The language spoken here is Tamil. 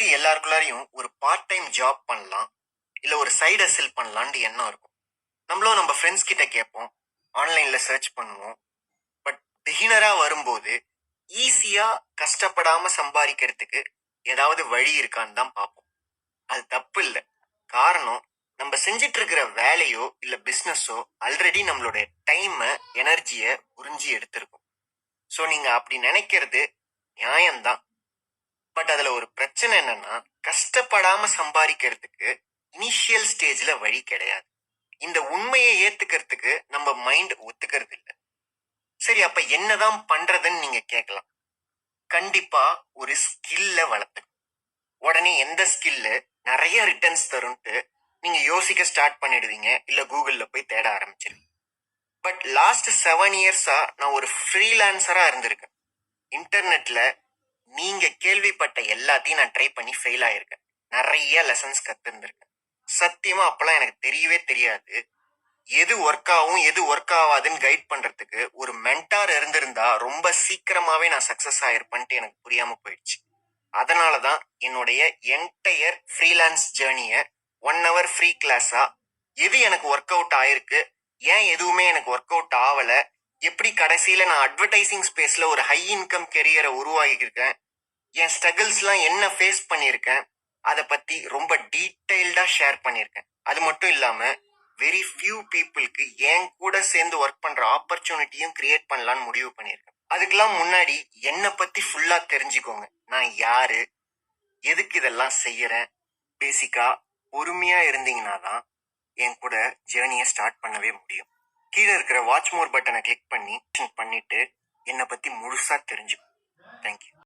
மோஸ்ட்லி எல்லாருக்குள்ளாரையும் ஒரு பார்ட் டைம் ஜாப் பண்ணலாம் இல்ல ஒரு சைடு அசில் பண்ணலான்ட்டு எண்ணம் இருக்கும். நம்மளும் நம்ம ஃப்ரெண்ட்ஸ் கிட்ட கேட்போம் ஆன்லைன்ல சர்ச் பண்ணுவோம். பட் பிகினராக வரும்போது ஈஸியா கஷ்டப்படாம சம்பாதிக்கிறதுக்கு ஏதாவது வழி இருக்கான்னு தான் பார்ப்போம். அது தப்பு இல்லை. காரணம் நம்ம செஞ்சிட்டு இருக்கிற வேலையோ இல்லை பிஸ்னஸோ ஆல்ரெடி நம்மளோட டைமை எனர்ஜியை உறிஞ்சி எடுத்திருக்கும். ஸோ நீங்க அப்படி நினைக்கிறது நியாயம்தான். பட் அதுல ஒரு பிரச்சனை என்னன்னா கஷ்டப்படாம சம்பாதிக்கிறதுக்கு இனிஷியல் ஸ்டேஜ்ல வழி கிடையாது. இந்த உண்மையை ஏத்துக்கிறதுக்கு நம்ம மைண்ட் ஒத்துக்கிறது இல்லை. சரி அப்ப என்னதான் பண்றதுன்னு நீங்க கேட்கலாம். கண்டிப்பா ஒரு ஸ்கில்ல வளர்த்து உடனே எந்த ஸ்கில்லு நிறைய ரிட்டர்ன்ஸ் தரும்ட்டு நீங்க யோசிக்க ஸ்டார்ட் பண்ணிடுவீங்க. இல்ல கூகுள்ல போய் தேட ஆரம்பிச்சிருவீங்க. பட் லாஸ்ட் செவன் இயர்ஸா நான் ஒரு ஃப்ரீலான்சரா இருந்திருக்கேன். இன்டர்நெட்ல நீங்க கேள்விப்பட்ட எல்லாத்தையும் நான் ட்ரை பண்ணி ஃபெயில் ஆயிருக்கேன். நிறைய லெசன்ஸ் கத்துருந்துருக்கேன். சத்தியமா அப்பெல்லாம் எனக்கு தெரியவே தெரியாது. எது ஒர்க் ஆகும் எது ஒர்க் ஆகாதுன்னு கைட் பண்றதுக்கு ஒரு மென்டார் இருந்திருந்தா ரொம்ப சீக்கிரமாவே நான் சக்சஸ் ஆயிருப்பேன்ட்டு எனக்கு புரியாம போயிடுச்சு. அதனால தான் என்னுடைய என்டையர் ஃப்ரீலான்ஸ் ஜேர்னியை ஒன் ஹவர் ஃப்ரீ கிளாஸா எது எனக்கு ஒர்க் அவுட் ஆயிருக்கு ஏன் எதுவுமே எனக்கு ஒர்க் அவுட் ஆகல எப்படி கடைசியில நான் அட்வர்டைசிங் ஸ்பேஸ்ல ஒரு ஹை இன்கம் கெரியரை உருவாகியிருக்கேன் என் ஸ்ட்ரகிள்ஸ்லாம் என்ன ஃபேஸ் பண்ணியிருக்கேன்? அதை பத்தி ரொம்ப டீட்டெயில்டா ஷேர் பண்ணியிருக்கேன். அது மட்டும் இல்லாம வெரி ஃபியூ பீப்புளுக்கு என் கூட சேர்ந்து ஒர்க் பண்ற ஆப்பர்ச்சுனிட்டியும் கிரியேட் பண்ணலாம்னு முடிவு பண்ணியிருக்கேன். அதுக்கெல்லாம் முன்னாடி என்னை பத்தி ஃபுல்லா தெரிஞ்சுக்கோங்க. நான் யாரு? எதுக்கு இதெல்லாம் செய்யறேன்? பேசிக்கா பொறுமையா இருந்தீங்கன்னா தான் என் கூட ஜேர்னியை ஸ்டார்ட் பண்ணவே முடியும். கீழே இருக்கிற வாட்ச் மோர் பட்டனை கிளிக் பண்ணி பண்ணிட்டு என்னை பத்தி முழுசா தெரிஞ்சுக்கோ. தேங்க்யூ